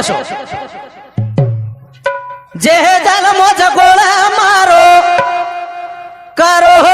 कशो जे जन्म जगोळा मारो करो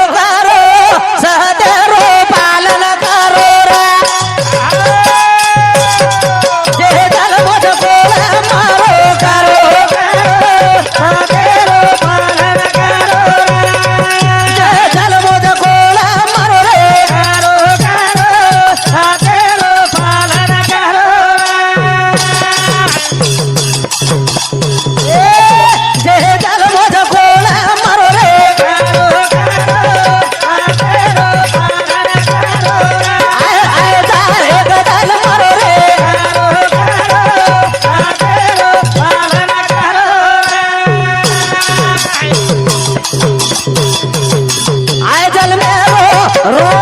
आय जल में रो रोना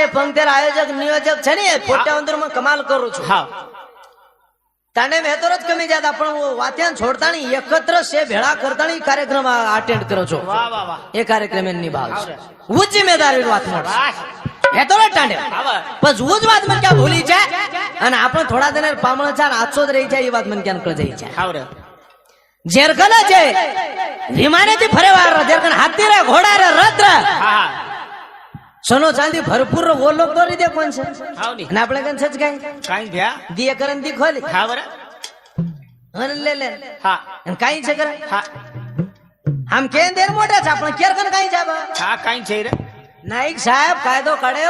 કાર્યકર્તા જે પંક્તિર આયોજક નિયોજક છે ને પોટ્યા માં કમાલ કરું છું હા તાને મેં તો જ કમી જાતા પણ હું વાત્યાન છોડતાની એકત્ર છે ભેળા કરતાની કાર્યક્રમ અટેન્ડ કરો છો વાહ વાહ વાહ એ કાર્યક્રમ એની નિભાવ છે હું જ જિમ્મેદારી વાત મળશે વાહ હે તો ટાંડે આવા. પણ હું જ વાત મને ક્યાં ભૂલી છે અને આપણે થોડા દિન પામણ છે આછો જ રહી જાય એ વાત મને ક્યાં નીકળી જાય છે ખાવ રે જેરકન છે વિમાનેથી ફરેવાર જેરકન હાથી રે ઘોડા રે રથ રે હા सोनो चांदी भरपूर ओलो करी दे कोण सर हाव नी. आणि आपल्या काय काय घ्या दिया करण ती खोली हा बरं ले हा काही करा हा हम केन देर मोठ्याच आपण केर कन काय जाबा हा काय छे रे नाईक साहेब कायदो कडे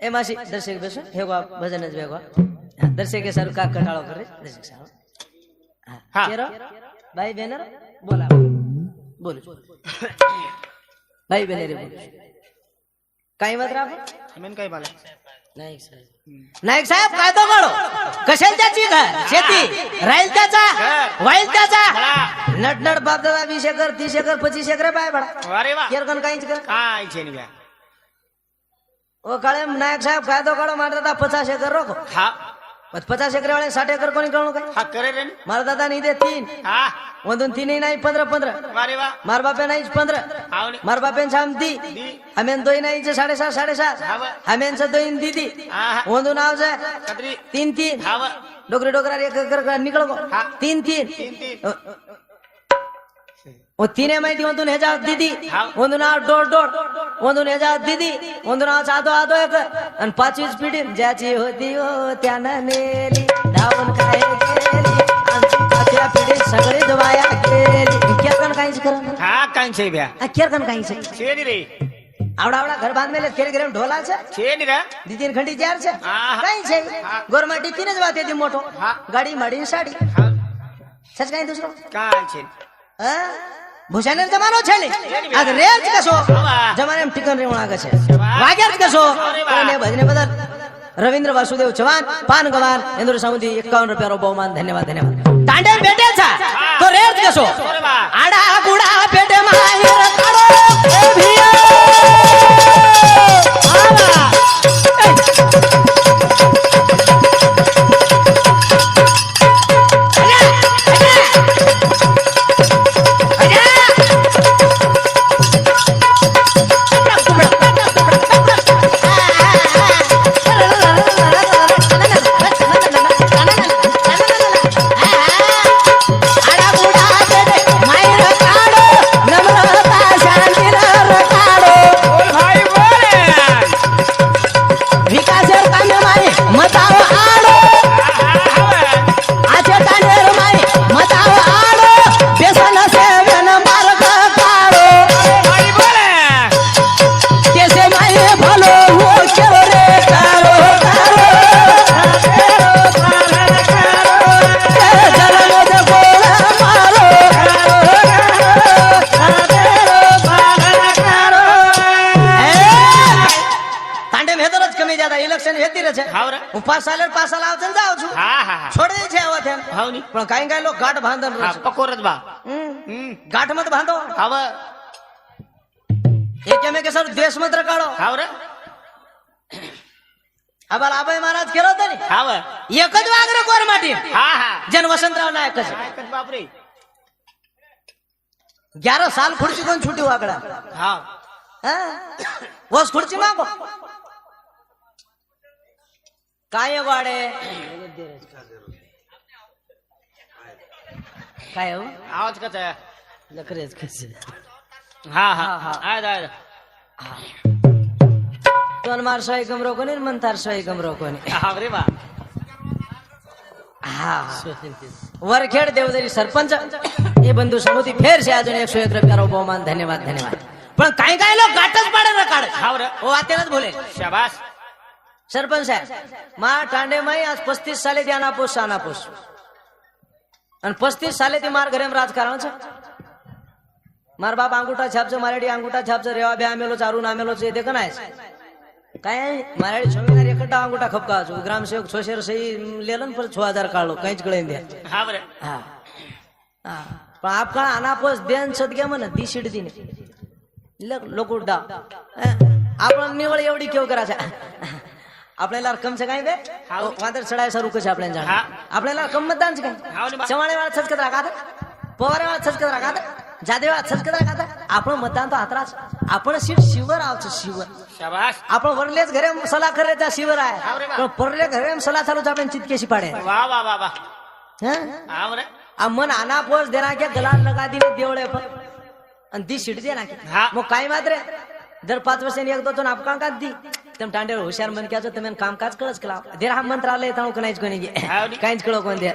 ए माशी दर्शक बेसो हे गो भजन जे गो दर्शक के सर का कटाळो करे दर्शक साहेब हा. हा केरो बाई बेनर बोला बोल नाही बेलेरी काय मत मेन काय मला नाईक साहेब. नाईक साहेब काय तो माडो कशाला त्याची शेती? राहील त्याचा? वाईल त्याचा? नटनट बाप दादा वीस एकर तीस एकर पच्चीस एकर बाय बडा केरकन काहीच कर? काय ओ काळे नायक साहेब काय तो मार मांडता पचास एकर रोखो. हा. पचास एकर वाले साठ एकर कोणी कळू काय हा करे रे. मार दादा नाही दे तीन मधून तीन नाही पंधरा पंधरा. वारे वा. मार बापे नाही पंधरा. आवने मार बापेन शामती हमेन दोई नाही साडेसात साडेसात हमेनचं दोन दिदी मधून आवाज तीन तीन. डोकरे डोकरा एक निकळ तीन तीन. ತಿನೇ ಮೈತಿ ಒಂದು ಹೆಜಾ ದಿದಿ ಒಂದು ನಾ ಡೋಡ್ ಡೋಡ್ ಒಂದು ಹೆಜಾ ದಿದಿ ಒಂದು ನಾ ಸಾಧೋ ಆದೋ एक आणि पाचवीच पिढी ज्याची होती हो त्यानं नेली धावून काय केली आमची पाचव्या पिढी सगळी दवाया केली. केरकन काहीच करन हा काहीच ब्या. केरकन काहीच ढोला छेनी रे. दिदीन खंडी जार छे. काही छे गोरमाटी तीनच वाते गाडी मडी साडी. सच दुसरं? छे ભૂષાને જમાનો છે ને આ રેજ કશો. જમાને એમ ટીકન રેવણ આગળ છે. વાગ્યા જ કશો. અને ભજને બધા રવિન્દ્ર વાસુદેવ ચવાન પાન ગવાન ઇન્દ્ર સામુદી એકાવન રૂપિયા બહુમાન. ધન્યવાદ ધન્યવાદ. તાંડે બેઠે છે. તો રેજ કશો. આડા ગુડા પેટે એ ભીયા. મેડમ હેતર જ કમી જાતા ઇલેક્શન હેતી રહે છે હાવરા હું પાસ સાલે આવશે ને જાવ છું હા હા છોડે છે આવા તેમ હાવની પણ કાઈ કાઈ લો ગાંઠ બાંધન રહે છે પકોર જ બા હમ ગાંઠ મત બાંધો હાવ એ કેમે કે સર દેશ મત રકાળો હાવરા અબલ આબે મહારાજ કેરો તો ની હાવ એક જ વાગરે કોર માટી હા હા જન વસંતરાવ નાયક છે નાયક બાપ રે 11 સાલ ખુરશી કોણ છૂટ્યું આગળ હા હા વોસ ખુરશી માંગો काय वाडे? काय हो? आवाज कसा आहे? लकडेच हा हा. हा दोन मार सोय गमरो कोणी मन सोय गमरो कोणी. हा रे बा. हा वरखेड देवदरी सरपंच. हे बंधू फेर शे अजून एकशे एक रुपया बहुमान. धन्यवाद धन्यवाद. पण काही काही लोक गाठच पाडत काढ हो आतेलाच बोले. शाबास. सरपंच साहेब मा टांडेमाई आज पस्तीस साले ती अनापूस अनापूस आणि पस्तीस साले ते मार घरेम राजकारणच. मार बाप अंगुठा छापचं मराठी अंगुठा छापचं रेवा भ्या आमेलो अरुण आमेलोच येते का नाही काय मराठी संविधान एकटा अंगुठा खपका ग्रामसेवक छोशेर सई लेलन पर छो हजार काढलो काहीच कळे द्या. हा हा. पण आपका अनापस देन सदग्या म्हण ती शिट दिने लोक उठा आपण निवळ एवढी केव करायचा? आपल्याला रक्कम से काय बे? वादळ चढाय सर रुकच आपल्याला जाण. आपल्याला रक्कम मतदान से काय? चवाळे वाला छचकत राखा पवारे वाला छचकत राखा जादेव वाला छचकत राखा आपण मतदान तो हातराच आपण सीट शिवर आवचं शिवर आपण वरलेच घरे सला करायचा शिवर आहे पण परले घरे सला चालूच आपण चितकेशी पाडे वा मन आना पोस देना की गलाल लगा दिले देवळे पण. आणि ती सीट देणार मग काय मात्र? दर पाच वर्षांनी एक दोन आपण काढ दि तुम टांडेवर हुशार मन क्या तुम्ही कामकाज कळच कला. देर हा मंत्र आले तणू कोणाच कोणी काहीच कळो कोण दे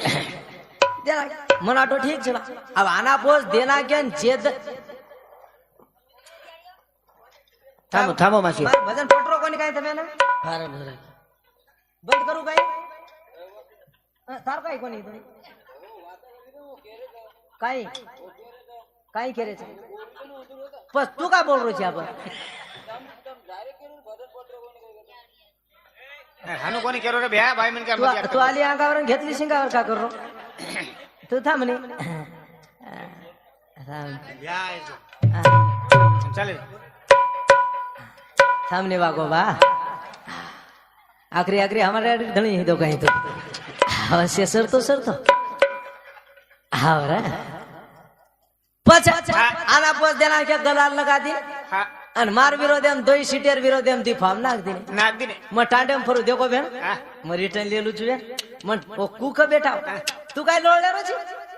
देरा मन आटो ठीक अब आना पोस देना क्या जेद. थांबो थांबो. हो माशी भजन पटरो कोणी काय तुम्ही ना फार बंद करू काय? सार काय कोणी? काय કાઈ ઘેરે છે બસ તું કા બોલ રહ્યો છે આપણે હાનું કોની કેરો રે? બે ભાઈ મન કે તું આલી આંગાવર ઘેતલી સિંગાવર કા કરો? તું થા મને ચાલે. સામને વાગો વા આખરી આખરી અમારે ધણી હિદો કઈ તો. હવે સર તો સર તો. હા બરાબર पच आना पच देना क्या दलाल लगा दी. आणि मार विरोध दोन सीटेर विरोध दी फॉर्म नाग दिने नाग दिने मग टांडेम फरू देखो बेन. मग रिटर्न लिहिलू तुझे मग कुख बेटा? तू काय लोळ रोजी?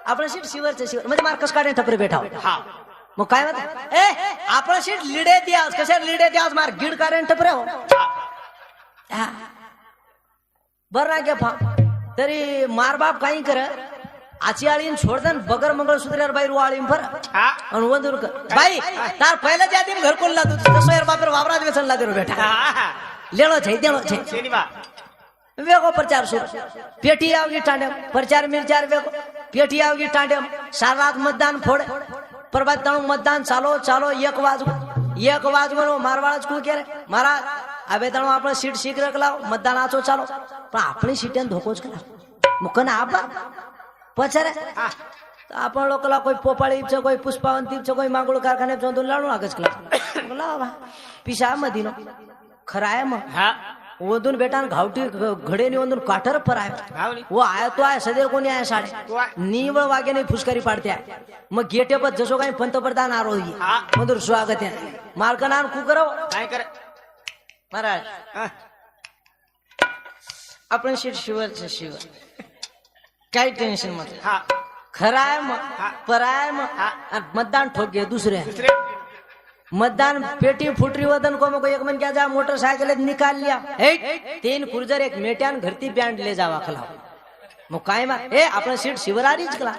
आपण सीट शिवरचं शिवर. म्हणजे मार्कस काढे टपरे बेटा. मग काय म्हणत? ए आपण सीट लिडे द्या कशा लिडे द्या मार गिड काढे टपरे हो. बर ना घ्या फॉर्म तरी मारबाप काही कर. आची आळीन सोडदन बगर मंगळ सुधऱ्यावर बाई रुवाळीन फर હા आणि वंदूर कर बाई तार पहिल्या ज्या दिन घर कोणला तू तसं यार बापर वावरात वेचन ला बेटा હા હા લેણો છે દેણો છે શેની બા વેગો પ્રચાર સુર પેટી આવગી ટાંડેમ પ્રચાર મિરચાર વેગો પેટી આવગી ટાંડેમ સાર રાત મતદાન ફોડે પરબાદ તાણું મતદાન ચાલો ચાલો એક વાજ એક વાજ નો મારવાળ જ કુ કે મારા હવે તાણું આપણે સીટ શીઘ્ર કલાવ મતદાન આચો ચાલો પણ આપણી સીટે ધોકો જ કલા મુકને આપા પછરે હા आपण लोकला કોઈ પોપાળી છે કોઈ પુષ્પાવંતી છે કોઈ માંગળો કારખાને જો લાડુ આગળ કલા લાવા पिशा मधीनो खराय मग હા ओदून बेटा घावटी घडेनी ओदून काठर पर आहे हाव नी वो आय तो आहे सदैव कोणी आहे साडे तो आहे. निवळ वागे नाही फुसकारी पाडते आहे. मग गेटे पण जसो काही पंतप्रधान आरोही हा. मधुर स्वागत आहे मालकनान कुकरव કાંઈ કરે महाराज હા आपण शिर शिवरचं शिवर काही टेन्शन मत. હા खरं आहे मग हा. पर आहे मग. हा. आणि मतदान ठोके दुसरे. दुसरे. मतदान पेटी फुटरी वदन को मग एक मन क्या जा मोटरसाइकिल निकाल लिया तीन क्रुजर एक मेट्यान घरती बँड ले जावा खला. मग काय मा ए आपण सीट शिवरारीच कला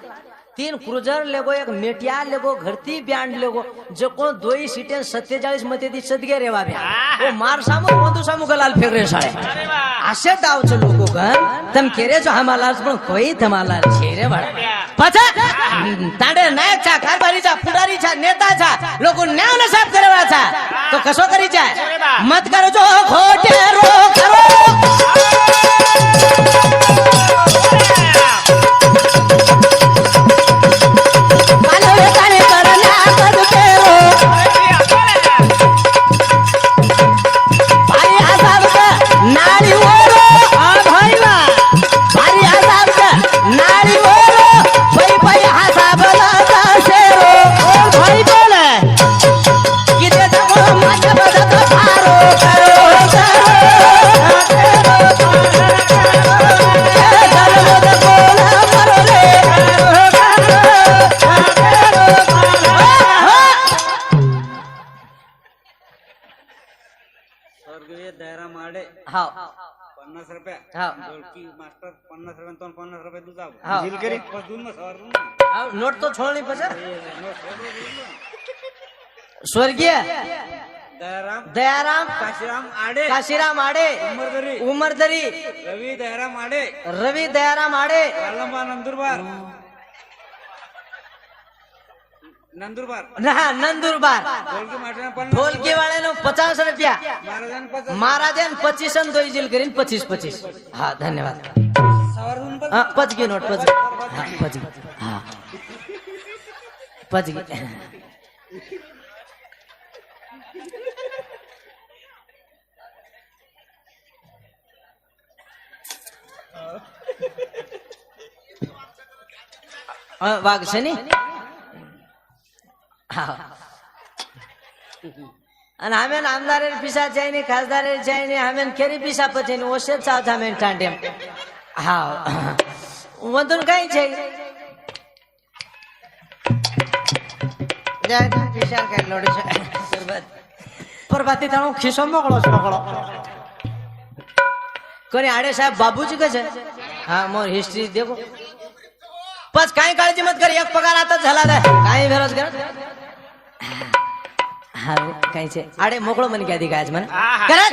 तीन क्रुजर लेगो एक मेटिया लेगो घरती ब्यांड लेगो जे कोण दोई सीटेन सत्तेचाळीसमध्ये ती सदगे रे बाब्या मार सामू मधू सामू गलाल फेगरे साळे. असे दावच लोक गण तम केरे जो हमाला पण कोई थमाला छे रे बाळा पचा. ताडे नायकचा चा नेता चा लोक न्याव ना साफ करवाचा तो कसो करीचा? मत करो जो हो, खोटे रो करो માસ્ટર પન્નાસ રૂપિયા ત્રણ પન્નાસ રૂપિયા દૂધ આવું હા. ઢીલ કરી પછી દૂધમાં સવાર દૂધ ને. આ નોટ તો છોડની પછી. એ નો છોકરો દૂધ ને. સ્વર્ગીય. દયારામ. દયારામ. કાશીરામ આડે. કાશીરામ આડે. ઉમરદરી. ઉમરદરી. રવિ દયારામ આડે. રવિ દયારામ આડે. આલંબા નંદુરબાર. નંદુરબાર. ના પચીસ ને દોઈ પચીસ. પચીસ હા પચગી પચગી. હા પચગી. ની? અને આમે આમદારે પીસા જાય ને ખાસદારે જાય ને આમે કેરી પીસા પછી ને ઓશે સાથ આમે ટાંડેમ હા વધુ કઈ છે જાય પીસા કઈ લોડી છે પરબાતી તાણો ખિસ્સો મોકળો છે મોકળો કોની આડે સાહેબ બાબુજી કે છે હા મોર હિસ્ટ્રી દેખો બસ કાંઈ કાળજી મત કરી એક પગાર આતા જ હલા દે કાંઈ બેરોજગાર હારું કઈ છે. આડે મોકળો મને ક્યાંથી ગાય છે મને? થોડા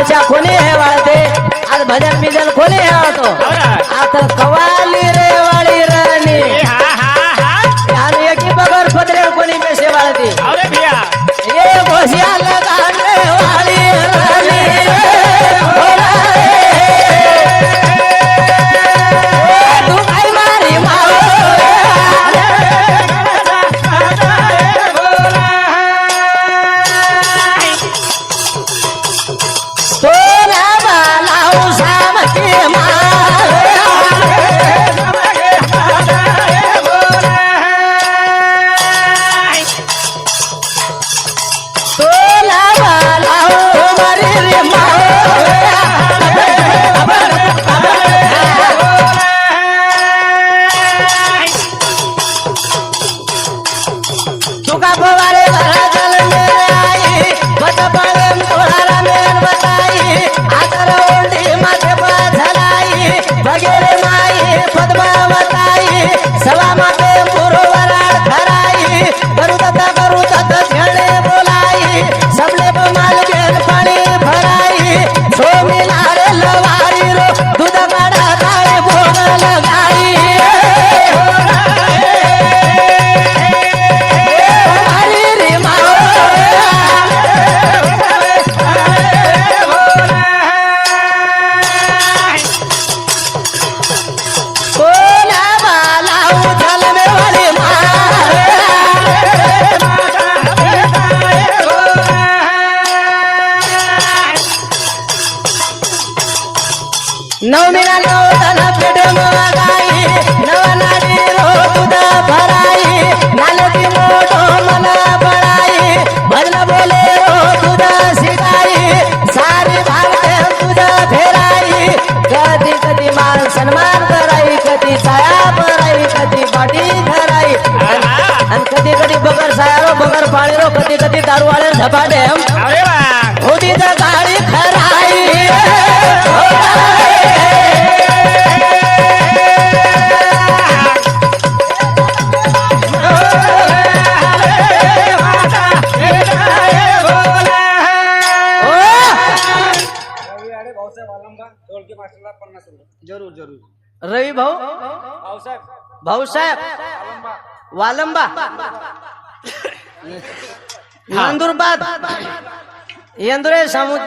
hoje a Conela. नवमीला नव धन पेट गाई नव नारी रो दूध भराई नालती मोठो मन बळाई भजन बोले रो दूध शिकाई सारी भारते फेराई कधी कधी मान सन्मान कराई कधी छाया पराई कधी पाठी धराई आणि कधी कधी बगर सायारो बगर पाळीरो कधी कधी दारूवाळे झपाटे अरे वा. होती तर गाडी खराई जरूर जरूर रवी भाऊ? भाऊसाहेब भाऊसाहेब वालंबा. नंदुरबाद यंदुरे ना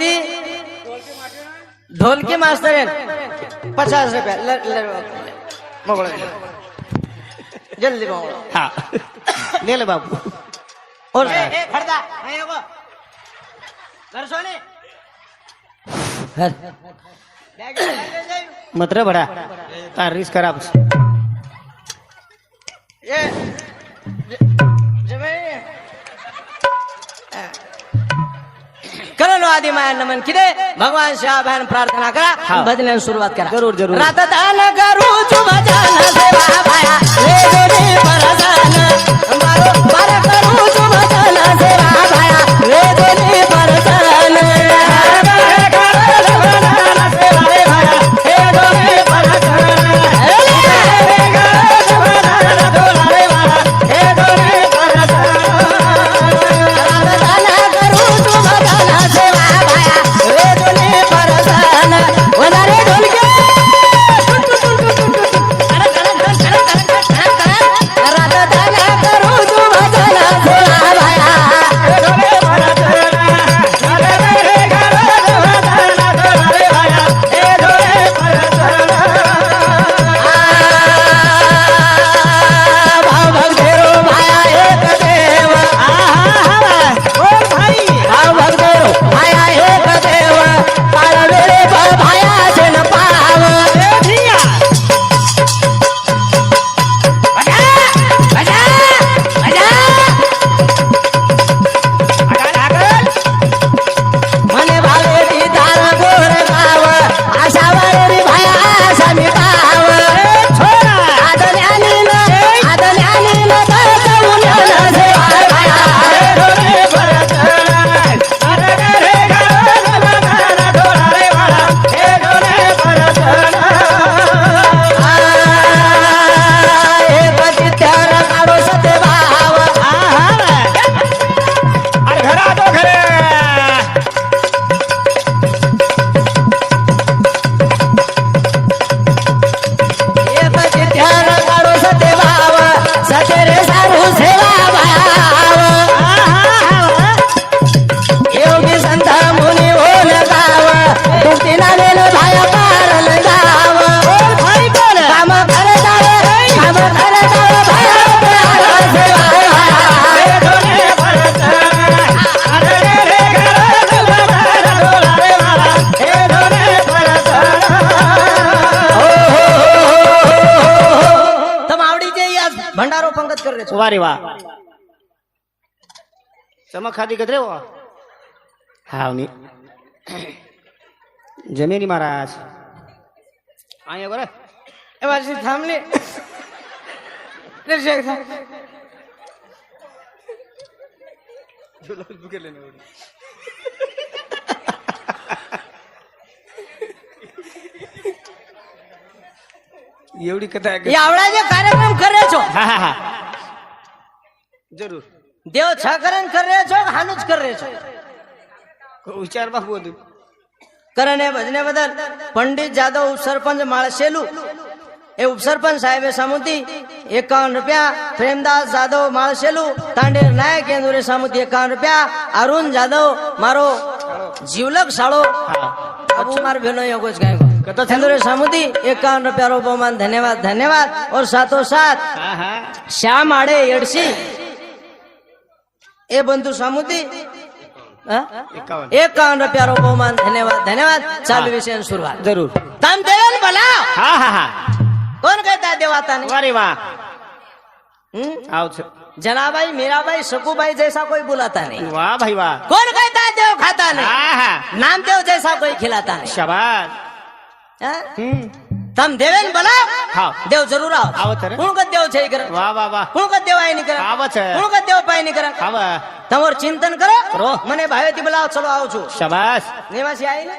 ढोलकी मास्तर हैं पचास रुपया. ले ले मोकळो जल्दी मोकळो हा. ले ले बाबू और मत रे बडा. तार रिस्क खराब ये. करो आदि माया नमन किदे भगवान शिवा बहन प्रार्थना करा हा. भजनाला सुरुवात करा. जरूर, जरूर. रातदान करू भजन सेवा भाया रे दोन्ही परदान मारो पार करू भजन सेवा ವಾರಿ ವಾ ಚಮ ಖಾದಿ ಕದ್ರೆ ವಾ ಹಾವ್ನಿ જમીની મહારાજ. અહીંયા બરાબર એ પાછી થાંભલી. એવડી કથા આવડા જે કાર્યક્રમ કરે છો. હા હા હા. જરૂર. દેવ છ કરે કર રહ્યો છો હાનું જ કર રહ્યો છો? વિચારમાં બધું કરને ભજને બદલ પંડિત જાદવ ઉપસરપંચ માળસેલું એ ઉપસરપંચ સાહેબે સમુતિ એકાવન રૂપિયા પ્રેમદાસ જાદવ માળસેલું તાંડેર નાયક એન્દુરે સમુતિ એકાવન રૂપિયા અરુણ જાદવ મારો જીવલક શાળો અબુ માર ભેનો યોગો જ ગાયો. કતો ચંદ્ર સમુતિ એકાવન રૂપિયા રોપોમાન ધન્યવાદ ધન્યવાદ ઓર સાથો. સાથ શ્યામ આડે એડસી. ए बंधु सामुदी। एक काउंट प्यारो बहुमान धन्यवाद धन्यवाद। चालू विषय शुरुआत जरूर। दान देवन बोला हाँ हा हा। कौन कहता है देवाता नहीं? अरे वाह हम्म? आओ चल। जना भाई मेरा भाई सुकु भाई जैसा कोई बुलाता नहीं। वाह भाई वाह। कौन कहता है देव खाता नहीं? हाँ हा। नाम देव जैसा कोई खिलाता नहीं। शबाब हम्म। હમ દેવે ને ભલા હા. દેવ જરૂર આવ. આવો તરે કોણ કદ દેવ છે ઈ કરે. વાહ વાહ વાહ. કોણ કદ દેવ આયની કરે. આવો છે. કોણ કદ દેવ પાયની કરે. આવા. તમારું ચિંતન કરો. કરો. મને ભાવેથી બોલાવ ચલો આવું છું. શાબાશ. નિવાસી આવી ને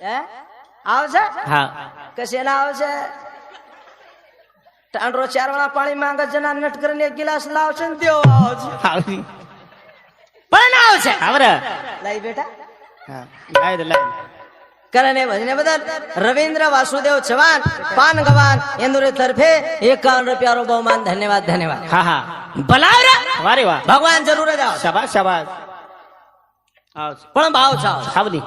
હે આવશે હા. કશે ના આવશે ટાંડરો ચાર વાળા પાણી માંગે છે ના નટ કરીને એક ગિલાસ લાવ છે ને દેવ આવશે આવજી પણ આવ આવશે આવરે લઈ બેટા. હા. લાય દે લાય કરને ભજને બધા રવિન્દ્ર વાસુદેવ ચવાન પાન ગવાન એન્દુરે તરફે એકાવન રૂપિયા બહુમાન ધન્યવાદ ધન્યવાદ. હા હા. ભલા વારે વાહ. ભગવાન જરૂર જ આવશે શાબાશ શાબાશ. પણ ભાવ છે સાવધી?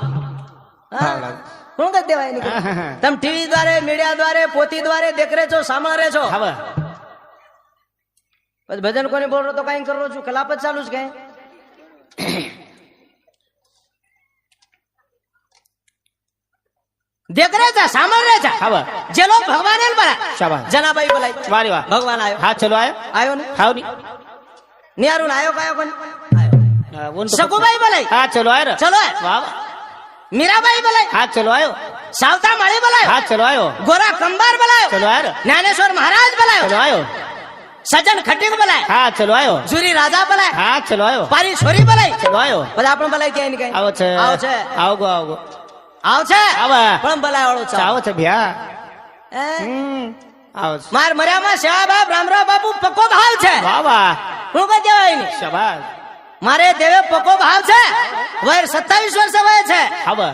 કોણ દેવાય કરે? હા. તમે ટીવી દ્વારે મીડિયા દ્વારે પોતી દ્વારે દેખ રહે છો? સાંભળે છો હવે ભજન કોને બોલ રહ્યો તો કઈ કરો છું કલાપ જ ચાલુ છે કઈ? દેખ રહે છે સાંભળ રહે છે હવે જે લોક ભગવાન એને બોલાય. શાબાશ. જનાબાઈ બોલાય. વારે વાહ. ભગવાન આવ્યો હા ચલો આયો. આવ્યો ને? ખાવની નિયારું આવ્યો કયો બોલ તો શકુભાઈ બોલાય. હા ચલો આયો. ચલો આય. વાહ. મીરાબાઈ બોલાય. હા ચલો આયો. સાવતા માળી બોલાયો. હા ચલો આયો. ગોરા કંબાર બોલાયો. ચલો આયો. જ્ઞાનેશ્વર મહારાજ બોલાયો. ચલો આયો. સજન ખટીક બોલાય. હા ચલો આયો. જુરી રાજા બોલાય. હા ચલો આયો. પારી છોરી બોલાય. ચલો આયો. બધા આપણે બોલાય ક્યાંય આવો છે. આવો છે. આવગો આવગો. આવ આવે. પણ બોલાય વાળો છે આવો છે. ભ્યા માર મર્યામાં શ્યા બાપ રામરાવ બાપુ પક્કો ભાવ છે. વાહ વાહ. હું કઈ દેવાય શાબાશ. મારે દેવે પક્કો ભાવ છે. વયર સત્તાવીસ વર્ષ વય છે. હવે.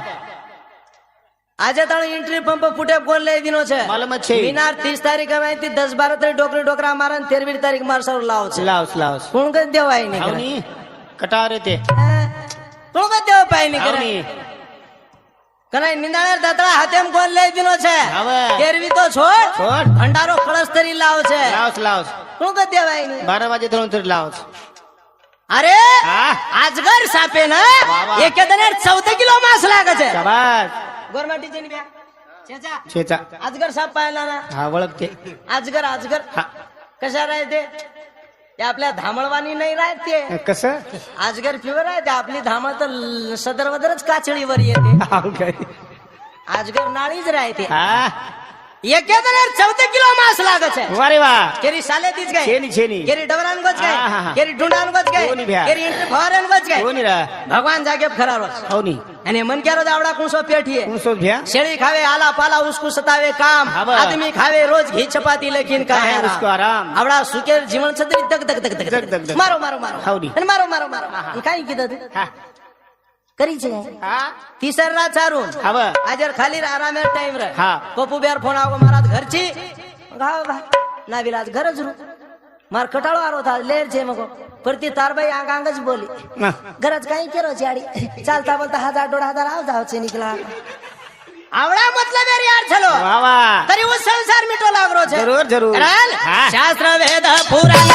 આજે તાણે એન્ટ્રી પંપ ફૂટે ગોલ લઈ દીનો છે. માલમ છે. મિનાર ત્રીસ તારીખ અહીંથી દસ બાર તારીખ ડોકરી ડોકરા મારા ને તેરવી તારીખ માર સર લાવો છે. લાવ લાવ કોણ કઈ દેવાય ને. કટારે તે? કોણ કઈ દેવા પાય નહીં કરે તને નિંદાણેર દતરા હાથેમ કોણ લઈ બીનો છે. કેરવી તો છોડ. છોડ. ભંડારો કળશ તરી લાવ છે. લાવ લાવ શું કર દેવાયની 12 વાગે ત્રણ તરી લાવ અરે આજગર સાપે ને એક દને 14 કિલો માસ લાગે છે. શાબાશ. ગોરમા ટીચરની બે ચેચા ચેચા આજગર સાપ પાયલા ના હા આજગર આજગર. કશા રહે ते आपल्या धामळवाणी नाही राहते कसं? आजगर प्युअर राहते आपली धामळ तर सदर वदरच काचळीवर येते? आजगर नाळीच राहते. एक किलो मास छेनी केरी केरी केरी भगवान जागे खरा मन क्या आवडा कुंसो पेठीये। कोण शेळी खावे आला पाला उसको सतावे काम। आदमी खावे रोज घी चपाती लेकिन आवडा सुकेर जीवन सतरी दग दग दग दग मारो मारो मारो। नी. मारो मारो मारो। आणि काय किदत करीचे. तिसर रात चारून. हव. आजर खाली रा आराम टाइम रे. हा. पप्पू बेर फोन आव महाराज घरची. गाव भा ना विलाज घरच रू. मार कटाळो आरो था लेर छे मको परती तारबाई अंग अंगच बोली गरज काही केरो जाडी चालता बोलता हजार दोड हजार आव जावचे निकला. आवडा मतलब यार यार चलो. वावा तरी वो संसार मिटो लागरो छे जरूर जरूर. शास्त्र वेद पुराण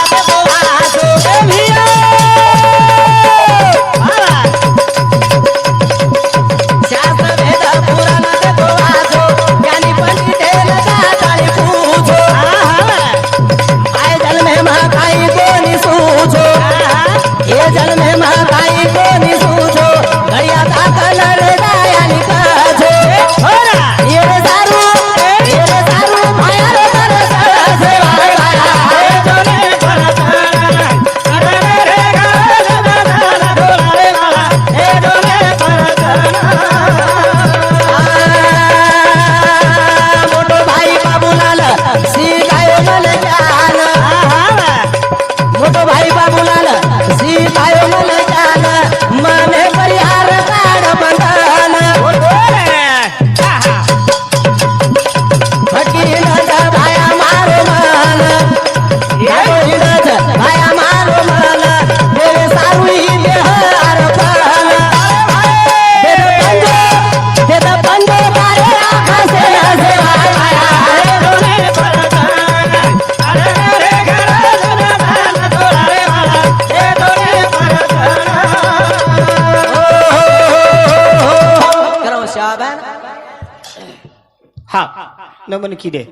ನಮ್ಮನ್ನು ಕಿದೆ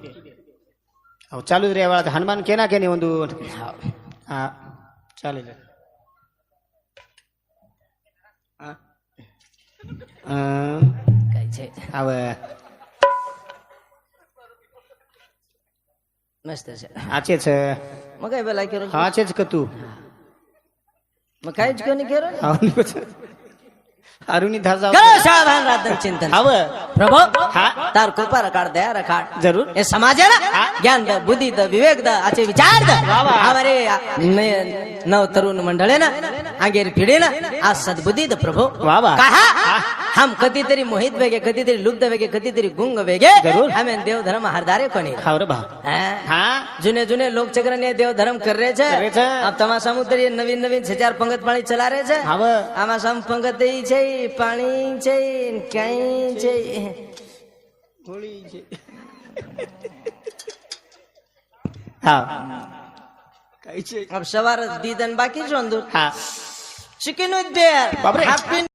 ಅವು ಚಾಲುದ್ರಿ ಯಾವಾಗ ಹನುಮಾನ್ ಕೇನಾಕೇನೆ ಒಂದು ಹಾ ಚಾಲುದ್ರಿ. હવે મસ્ત છે આચે છે મકાઈ પેલા કર્યો આચે જ કતું મકાઈ જ કોની કર્યો अरुणी धाजा सावधान राहतं चिंतन. हव. प्रभु हा. तार कृपा रकाड दया रकाड जरूर. हे समाज आहे ना? ज्ञान द बुद्धी द विवेक द आचे विचार द. हमारे नव तरुण मंडळ आहे ना? ಹಂಗೇನು ಪಿಡೀನ ಆ ಸದ್ಬುದ್ಧಿದ ಪ್ರಭು ಕಹ ಹಮ್ ಕತಿತರಿ ಮೋಹಿತ್ ಬೇಗೆ ಕತಿತರಿ ಲುಬ್ಧ ಬೇಗೆ ಕತಿತರಿ ಗುಂಗ ಬೇಗೆ ಆಮೇಲೆ ದೇವ್ ಧರ್ಮ ಹರದಾರೆ ಕೊನೆ જૂને જુને લોક ચક્ર ને દેવ ધર્મ કરે છે. આ તમારા સમુદ્ર નવીન નવીન હજાર પંગત પાણી ચલા રહે છે આમાં સમ પંગત છે પાણી છે કઈ છે ગોળી છે હા. अब सवार दीदन बाकी जोंदूर हाँ चिकन उद्देर हाफ